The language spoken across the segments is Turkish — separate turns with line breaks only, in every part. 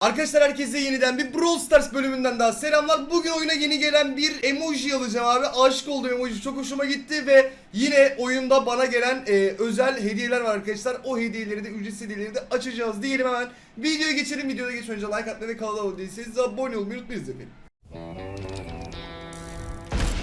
Arkadaşlar herkese yeniden bir Brawl Stars bölümünden daha selamlar. Bugün oyuna yeni gelen bir emoji alacağım abi. Aşık olduğum emoji çok hoşuma gitti ve yine oyunda bana gelen e, özel hediyeler var arkadaşlar. O hediyeleri de ücretsiz hediyeleri de açacağız diyelim hemen. Videoya geçelim. Videoda geçmeden önce like atmayı ve kanala abone değilseniz abone olmayı unutmayınız efendim.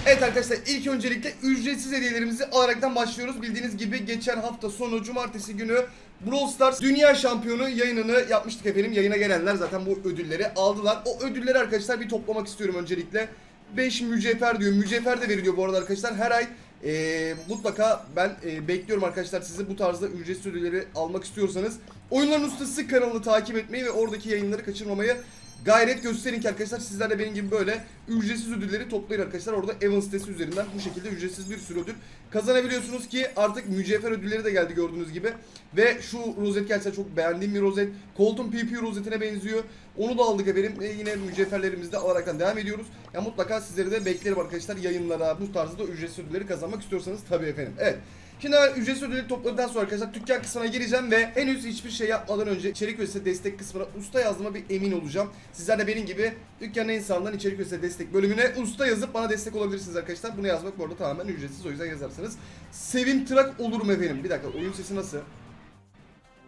Evet arkadaşlar ilk öncelikle ücretsiz hediyelerimizi alaraktan başlıyoruz. Bildiğiniz gibi geçen hafta sonu cumartesi günü Brawl Stars Dünya Şampiyonu yayınını yapmıştık efendim. Yayına gelenler zaten bu ödülleri aldılar. O ödülleri arkadaşlar bir toplamak istiyorum öncelikle. 5 mücevher diyor. Mücevher de veriliyor bu arada arkadaşlar. Her ay e, mutlaka ben e, bekliyorum arkadaşlar sizi bu tarzda ücretsiz ödülleri almak istiyorsanız. Oyunların Ustası kanalını takip etmeyi ve oradaki yayınları kaçırmamayı gayret gösterin ki arkadaşlar sizler de benim gibi böyle ücretsiz ödülleri toplayın arkadaşlar. Orada Evan sitesi üzerinden bu şekilde ücretsiz bir sürü ödül kazanabiliyorsunuz ki artık mücevher ödülleri de geldi gördüğünüz gibi. Ve şu rozet gerçekten çok beğendiğim bir rozet. Colton PP rozetine benziyor. Onu da aldık efendim. E yine mücevherlerimizi de alaraktan devam ediyoruz. Ya mutlaka sizleri de beklerim arkadaşlar yayınlara bu tarzda da ücretsiz ödülleri kazanmak istiyorsanız tabii efendim. Evet. Şimdi ben ücretsiz ödülleri topladıktan sonra arkadaşlar dükkan kısmına gireceğim ve henüz hiçbir şey yapmadan önce içerik size destek kısmına usta yazdığıma bir emin olacağım. Sizler de benim gibi dükkanın sağından içerik size destek bölümüne usta yazıp bana destek olabilirsiniz arkadaşlar. Bunu yazmak bu arada tamamen ücretsiz o yüzden yazarsınız. Sevim tırak olurum efendim. Bir dakika oyun sesi nasıl?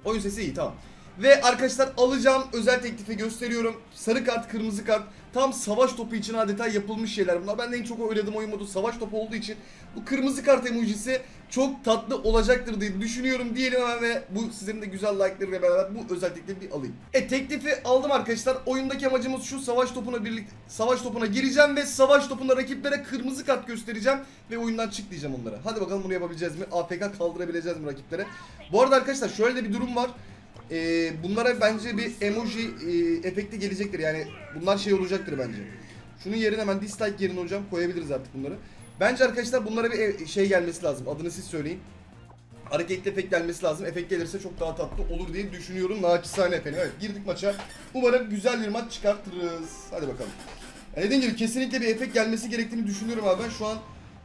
Oyun sesi iyi tamam. Ve arkadaşlar alacağım özel teklifi gösteriyorum. Sarı kart, kırmızı kart. Tam savaş topu için adeta yapılmış şeyler bunlar. Ben de en çok oynadığım oyun modu savaş topu olduğu için bu kırmızı kart emojisi çok tatlı olacaktır diye düşünüyorum diyelim hemen ve bu sizlerin de güzel like'larıyla beraber bu özel teklifi bir alayım. E teklifi aldım arkadaşlar. Oyundaki amacımız şu savaş topuna birlikte savaş topuna gireceğim ve savaş topunda rakiplere kırmızı kart göstereceğim ve oyundan çık diyeceğim onlara. Hadi bakalım bunu yapabileceğiz mi? APK kaldırabileceğiz mi rakiplere? Bu arada arkadaşlar şöyle de bir durum var. Ee, bunlara bence bir emoji e, efekti gelecektir. Yani bunlar şey olacaktır bence. Şunun yerine hemen dislike yerine hocam koyabiliriz artık bunları. Bence arkadaşlar bunlara bir e- şey gelmesi lazım. Adını siz söyleyin. Hareketli efekt gelmesi lazım. Efekt gelirse çok daha tatlı olur diye düşünüyorum. Naçizane efendim. Evet girdik maça. Umarım güzel bir maç çıkartırız. Hadi bakalım. Yani dediğim gibi kesinlikle bir efekt gelmesi gerektiğini düşünüyorum abi. Ben şu an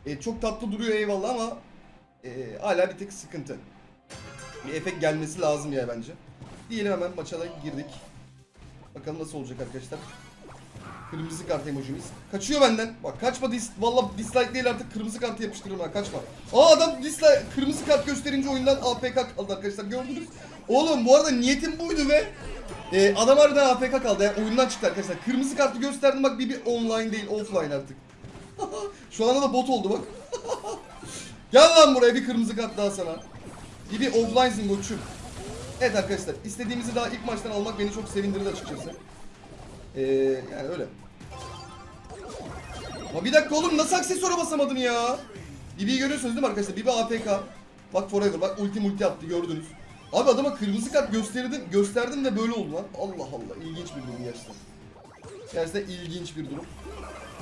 e, çok tatlı duruyor eyvallah ama e, hala bir tık sıkıntı. Bir efekt gelmesi lazım ya bence. Diyelim hemen maça da girdik. Bakalım nasıl olacak arkadaşlar. Kırmızı kart emojimiz. Kaçıyor benden. Bak kaçma dis valla dislike değil artık kırmızı kartı yapıştırırım ha kaçma. Aa adam dislike kırmızı kart gösterince oyundan AFK kaldı arkadaşlar gördünüz. Oğlum bu arada niyetim buydu ve e, adam harbiden AFK kaldı yani oyundan çıktı arkadaşlar. Kırmızı kartı gösterdim bak bir, bir online değil offline artık. Şu anda da bot oldu bak. Gel lan buraya bir kırmızı kart daha sana. Bir offline'sin koçum. Evet arkadaşlar istediğimizi daha ilk maçtan almak beni çok sevindirdi açıkçası. Ee, yani öyle. Ama bir dakika oğlum nasıl aksesuara basamadın ya? Bibi'yi görüyorsunuz değil mi arkadaşlar? Bibi AFK. Bak forever bak ulti multi attı gördünüz. Abi adama kırmızı kart gösterdim, gösterdim de böyle oldu lan. Allah Allah ilginç bir durum gerçekten. Gerçekten ilginç bir durum.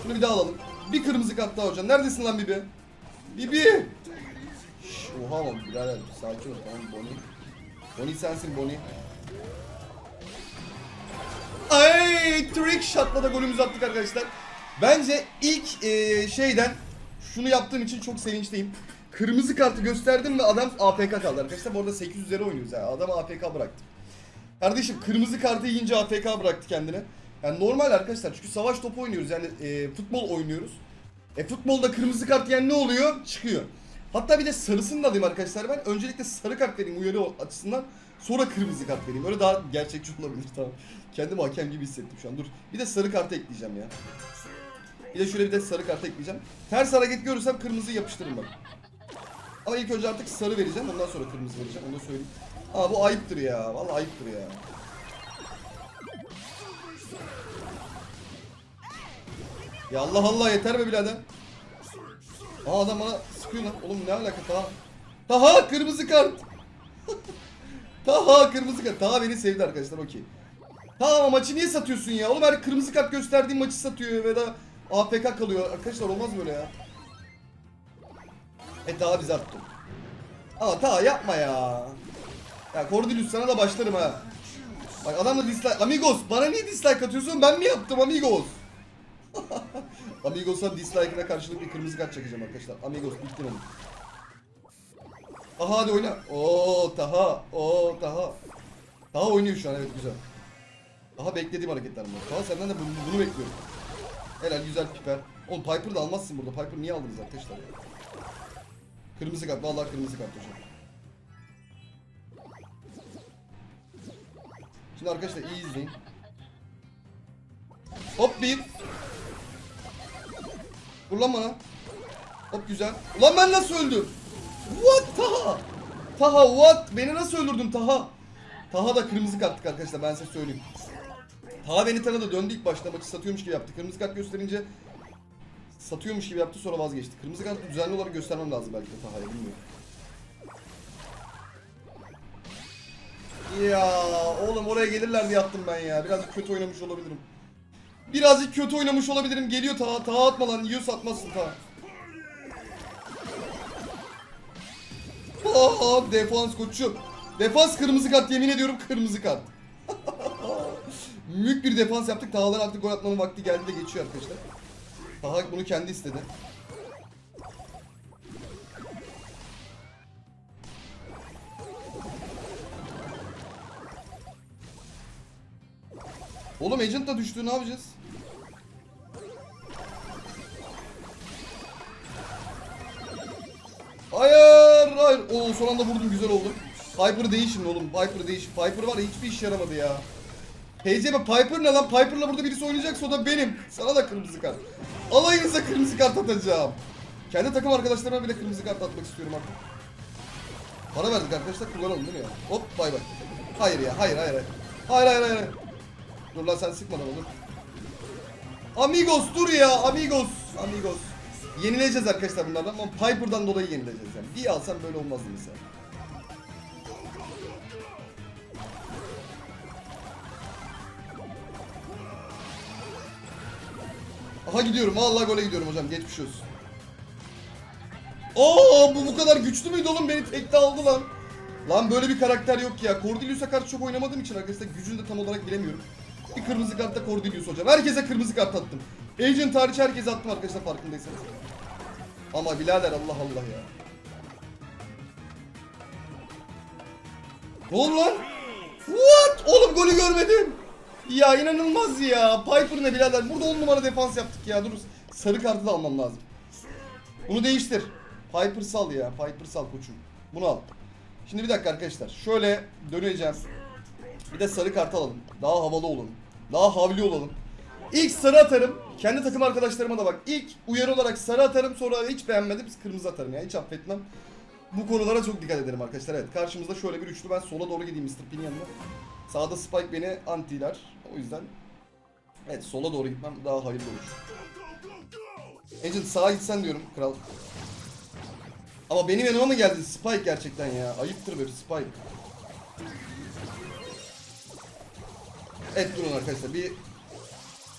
Şunu bir daha alalım. Bir kırmızı kart daha hocam. Neredesin lan Bibi? Bibi! Şş, oha ama birader sakin ol tamam Bonnie. Bonnie sensin Bonnie. Ay trick shot'la da golümüzü attık arkadaşlar. Bence ilk e, şeyden şunu yaptığım için çok sevinçliyim. Kırmızı kartı gösterdim ve adam AFK kaldı arkadaşlar. Bu arada 8 üzeri oynuyoruz ya. Adam AFK bıraktı. Kardeşim kırmızı kartı yiyince AFK bıraktı kendine. Yani normal arkadaşlar çünkü savaş topu oynuyoruz yani e, futbol oynuyoruz. E futbolda kırmızı kart yiyen ne oluyor? Çıkıyor. Hatta bir de sarısını da alayım arkadaşlar ben. Öncelikle sarı kart vereyim uyarı açısından. Sonra kırmızı kart vereyim. Öyle daha gerçekçi olabilir tamam. Kendimi hakem gibi hissettim şu an. Dur. Bir de sarı kartı ekleyeceğim ya. Bir de şöyle bir de sarı kartı ekleyeceğim. Ters hareket görürsem kırmızıyı yapıştırırım bak. Ama ilk önce artık sarı vereceğim. Ondan sonra kırmızı vereceğim. Onu da söyleyeyim. Aa bu ayıptır ya. Vallahi ayıptır ya. Ya Allah Allah yeter be birader. Aa adam bana sıkıyor lan. Oğlum ne alaka Taha? Taha kırmızı kart. Taha kırmızı kart. Taha beni sevdi arkadaşlar okey. Taha maçı niye satıyorsun ya? Oğlum her kırmızı kart gösterdiğin maçı satıyor ve da AFK kalıyor. Arkadaşlar olmaz böyle ya. E Taha bizi attı. Ama Taha yapma ya. Ya Cordelius sana da başlarım ha. Bak adam da dislike. Amigos bana niye dislike atıyorsun? Ben mi yaptım amigos? Amigos'a dislike'ına karşılık bir kırmızı kart çekeceğim arkadaşlar. Amigos bittin onu. Aha hadi oyna. Oo Taha. Oo Taha. Taha oynuyor şu an evet güzel. Aha beklediğim hareketler bunlar. Tamam senden de bunu, bunu bekliyorum. Helal güzel piper. Oğlum Piper da almazsın burada. Piper niye aldınız arkadaşlar ya? Kırmızı kart. Vallahi kırmızı kart hocam. Şimdi arkadaşlar iyi izleyin. Hop bir. Vur bana. Hop güzel. Ulan ben nasıl öldüm? What Taha? Taha what? Beni nasıl öldürdün Taha? Taha da kırmızı karttık arkadaşlar ben size söyleyeyim. Taha beni tanıdı döndü ilk başta maçı satıyormuş gibi yaptı. Kırmızı kart gösterince satıyormuş gibi yaptı sonra vazgeçti. Kırmızı kartı düzenli olarak göstermem lazım belki de Taha'ya bilmiyorum. Ya oğlum oraya gelirler diye attım ben ya. Birazcık kötü oynamış olabilirim. Birazcık kötü oynamış olabilirim. Geliyor Taha. Taha atma lan. Yiyorsa atmazsın Taha. Aa, defans koçum. Defans kırmızı kart yemin ediyorum kırmızı kart. Mük bir defans yaptık. Taha'dan artık gol atmanın vakti geldi de geçiyor arkadaşlar. Taha bunu kendi istedi. Oğlum agent da düştü ne yapacağız? Hayır hayır. Oo son anda vurdum güzel oldu. Piper değişin oğlum. Piper değişin. Piper var ya hiçbir iş yaramadı ya. HCB Piper ne lan? Piper'la burada birisi oynayacaksa o da benim. Sana da kırmızı kart. Alayınıza kırmızı kart atacağım. Kendi takım arkadaşlarıma bile kırmızı kart atmak istiyorum artık. Para verdik arkadaşlar kullanalım değil mi ya? Hop bay bay. Hayır ya hayır hayır hayır. Hayır hayır hayır. Dur lan sen sıkma lan oğlum. Amigos dur ya amigos. Amigos. Yenileceğiz arkadaşlar bunlardan ama Piper'dan dolayı yenileceğiz yani. Bir alsam böyle olmazdı mesela. Aha gidiyorum. Vallahi gole gidiyorum hocam. Geçmiş olsun. Aa bu bu kadar güçlü müydü oğlum? Beni tekte aldı lan. Lan böyle bir karakter yok ya. Cordelius'a karşı çok oynamadığım için arkadaşlar gücünü de tam olarak bilemiyorum. Bir kırmızı kartta Cordelius hocam. Herkese kırmızı kart attım. Agent hariç herkese attım arkadaşlar farkındaysanız. Ama birader Allah Allah ya. Ne lan? What? Oğlum golü görmedim. Ya inanılmaz ya. Piper ne birader? Burada 10 numara defans yaptık ya. Dur sarı kartı da almam lazım. Bunu değiştir. Piper sal ya. Piper sal koçum. Bunu al. Şimdi bir dakika arkadaşlar. Şöyle döneceğim. Bir de sarı kart alalım. Daha havalı olalım. Daha havli olalım. İlk sarı atarım. Kendi takım arkadaşlarıma da bak. İlk uyarı olarak sarı atarım. Sonra hiç beğenmedim. Kırmızı atarım ya. Hiç affetmem. Bu konulara çok dikkat ederim arkadaşlar. Evet karşımızda şöyle bir üçlü. Ben sola doğru gideyim Mr. P'nin yanına. Sağda Spike beni antiler. O yüzden evet sola doğru gitmem daha hayırlı olur. Agent sağa gitsen diyorum kral. Ama benim yanıma mı geldi Spike gerçekten ya? Ayıptır be Spike. Evet durun arkadaşlar bir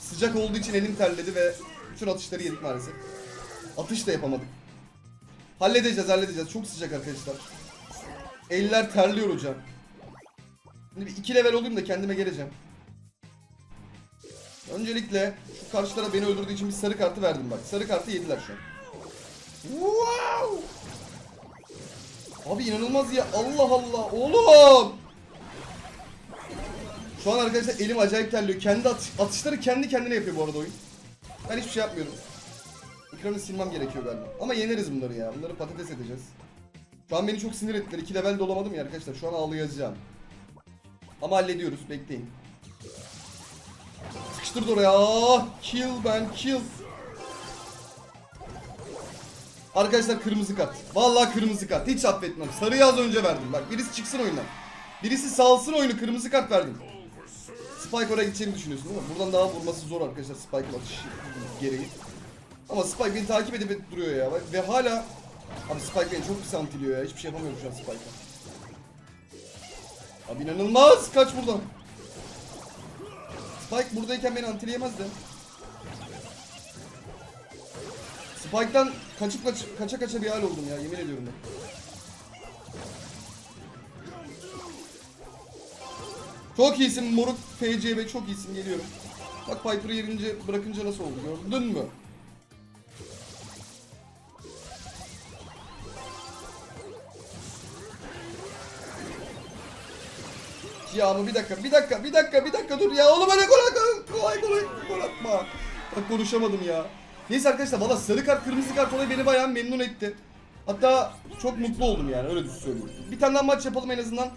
sıcak olduğu için elim terledi ve bütün atışları yedik maalesef. Atış da yapamadık. Halledeceğiz halledeceğiz. Çok sıcak arkadaşlar. Eller terliyor hocam. Şimdi bir iki level olayım da kendime geleceğim. Öncelikle şu karşılara beni öldürdüğü için bir sarı kartı verdim bak. Sarı kartı yediler şu an. Wow! Abi inanılmaz ya. Allah Allah. Oğlum. Şu an arkadaşlar elim acayip terliyor. Kendi atış, atışları kendi kendine yapıyor bu arada oyun. Ben hiçbir şey yapmıyorum. Ekranı silmem gerekiyor galiba. Ama yeneriz bunları ya. Bunları patates edeceğiz. Şu an beni çok sinir ettiler. İki level dolamadım ya arkadaşlar. Şu an ağlayacağım. Ama hallediyoruz. Bekleyin. Sıkıştırdı oraya. Ah, Kill ben kill. Arkadaşlar kırmızı kart. Vallahi kırmızı kart. Hiç affetmem. Sarıyı az önce verdim. Bak birisi çıksın oyundan. Birisi salsın oyunu. Kırmızı kart verdim. Spike oraya gideceğini düşünüyorsun değil mi? Buradan daha vurması zor arkadaşlar Spike'ın atışı gereği. Ama Spike beni takip edip duruyor ya. Ve hala... Abi Spike beni çok pis antiliyor ya. Hiçbir şey yapamıyorum şu an Spike'a. Abi inanılmaz. Kaç buradan. Spike buradayken beni antileyemezdi. Spike'dan kaçıp kaç, kaça kaça bir hal oldum ya yemin ediyorum ben. Çok iyisin moruk FCB çok iyisin geliyorum. Bak Piper'ı yerince bırakınca nasıl oldu gördün mü? Ya ama bir dakika, bir dakika, bir dakika, bir dakika dur ya. Oğlum hadi gol at. Kolay kolay gol atma. Bak konuşamadım ya. Neyse arkadaşlar valla sarı kart, kırmızı kart olayı beni bayağı memnun etti. Hatta çok mutlu oldum yani öyle söyleyeyim. Bir tane daha maç yapalım en azından.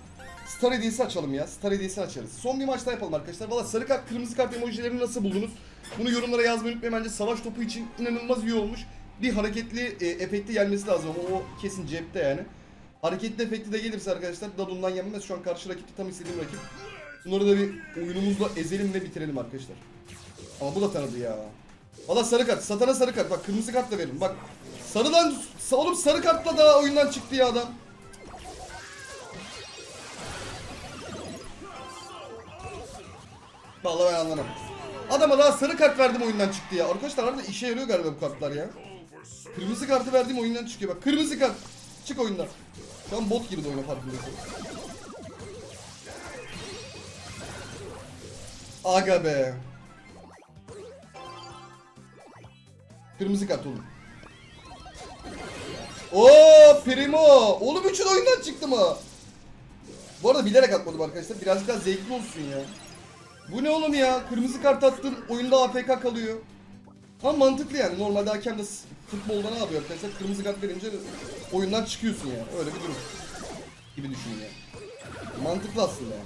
Star hediyesi açalım ya. Star hediyesini açarız. Son bir maç daha yapalım arkadaşlar. Valla sarı kart, kırmızı kart emojilerini nasıl buldunuz? Bunu yorumlara yazmayı unutmayın. Bence savaş topu için inanılmaz iyi olmuş. Bir hareketli e, efekti gelmesi lazım ama o kesin cepte yani. Hareketli efekti de gelirse arkadaşlar Dadun'dan yenmez. Şu an karşı rakip de tam istediğim rakip. Bunları da bir oyunumuzla ezelim ve bitirelim arkadaşlar. Ama bu da tanıdı ya. Valla sarı kart. Satana sarı kart. Bak kırmızı kart da verin. Bak. Sarıdan sa- oğlum sarı kartla daha oyundan çıktı ya adam. Vallahi ben anlamam. Adama daha sarı kart verdim oyundan çıktı ya. Arkadaşlar arada işe yarıyor galiba bu kartlar ya. Kırmızı kartı verdiğim oyundan çıkıyor bak. Kırmızı kart. Çık oyundan. Şu an bot girdi oyuna farkındaysan. Aga be. Kırmızı kart oğlum. Oo Primo. Oğlum üçün oyundan çıktı mı? Bu arada bilerek atmadım arkadaşlar. Birazcık daha zevkli olsun ya. Bu ne oğlum ya? Kırmızı kart attın oyunda AFK kalıyor. Ama mantıklı yani. Normalde hakem de futbolda ne yapıyor arkadaşlar? Kırmızı kart verince oyundan çıkıyorsun ya. Öyle bir durum. Gibi düşünün ya. Mantıklı aslında ya.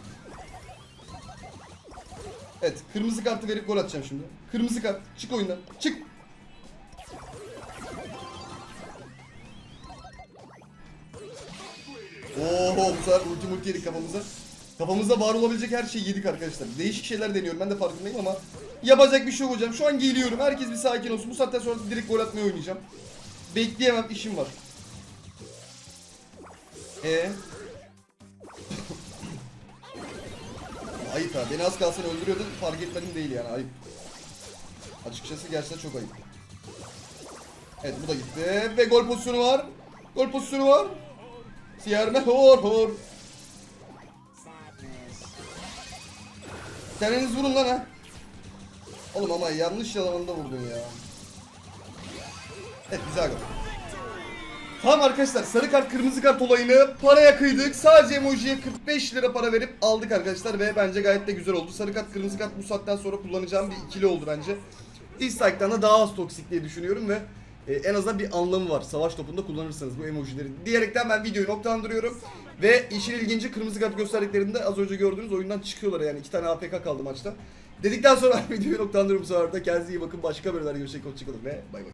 Evet, kırmızı kartı verip gol atacağım şimdi. Kırmızı kart, çık oyundan. Çık. Oo, bu sefer ulti multi yedik kafamıza. Kafamızda var olabilecek her şeyi yedik arkadaşlar. Değişik şeyler deniyorum ben de farkındayım ama yapacak bir şey yok hocam. Şu an geliyorum. Herkes bir sakin olsun. Bu saatten sonra direkt gol atmayı oynayacağım. Bekleyemem işim var. E Ayıp ha. Beni az kalsın öldürüyordu. Fark etmedim değil yani. Ayıp. Açıkçası gerçekten çok ayıp. Evet bu da gitti. Ve gol pozisyonu var. Gol pozisyonu var. Siyerme hor hor. Kendiniz vurun lan ha. Oğlum ama yanlış yalanında vurdun ya. Evet güzel gol. Tamam arkadaşlar sarı kart kırmızı kart olayını paraya kıydık. Sadece emojiye 45 lira para verip aldık arkadaşlar ve bence gayet de güzel oldu. Sarı kart kırmızı kart bu saatten sonra kullanacağım bir ikili oldu bence. Dislike'dan da daha az toksik diye düşünüyorum ve e, en azından bir anlamı var. Savaş topunda kullanırsanız bu emojileri diyerekten ben videoyu noktalandırıyorum. Ve işin ilginci kırmızı kart gösterdiklerinde az önce gördüğünüz oyundan çıkıyorlar yani iki tane AFK kaldı maçta. Dedikten sonra videoyu noktalandırıyorum bu sefer de. Kendinize iyi bakın. Başka bölümlerde görüşecek. Hoşçakalın ve bay bay.